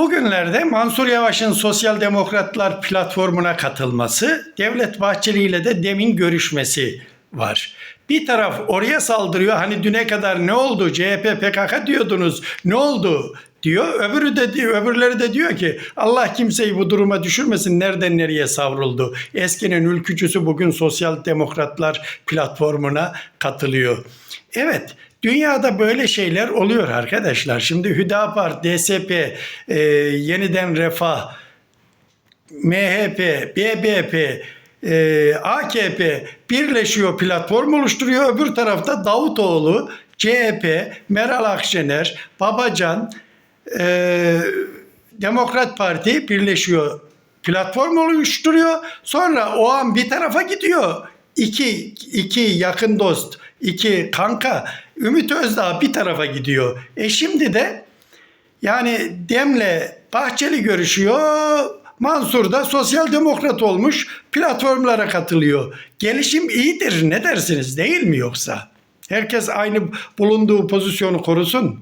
Bugünlerde Mansur Yavaş'ın Sosyal Demokratlar platformuna katılması, Devlet Bahçeli ile de demin görüşmesi var. Bir taraf oraya saldırıyor. Hani düne kadar ne oldu? CHP PKK diyordunuz. Ne oldu? diyor. Öbürü de diyor, öbürleri de diyor ki Allah kimseyi bu duruma düşürmesin. Nereden nereye savruldu? Eskinin ülkücüsü bugün Sosyal Demokratlar platformuna katılıyor. Evet, Dünyada böyle şeyler oluyor arkadaşlar. Şimdi Hüdapar, DSP, e, Yeniden Refah, MHP, BBP, e, AKP birleşiyor, platform oluşturuyor. Öbür tarafta Davutoğlu, CHP, Meral Akşener, Babacan, e, Demokrat Parti birleşiyor, platform oluşturuyor. Sonra o an bir tarafa gidiyor. İki, iki yakın dost, iki kanka Ümit Özdağ bir tarafa gidiyor. E şimdi de yani Dem'le Bahçeli görüşüyor. Mansur da sosyal demokrat olmuş platformlara katılıyor. Gelişim iyidir ne dersiniz değil mi yoksa? Herkes aynı bulunduğu pozisyonu korusun.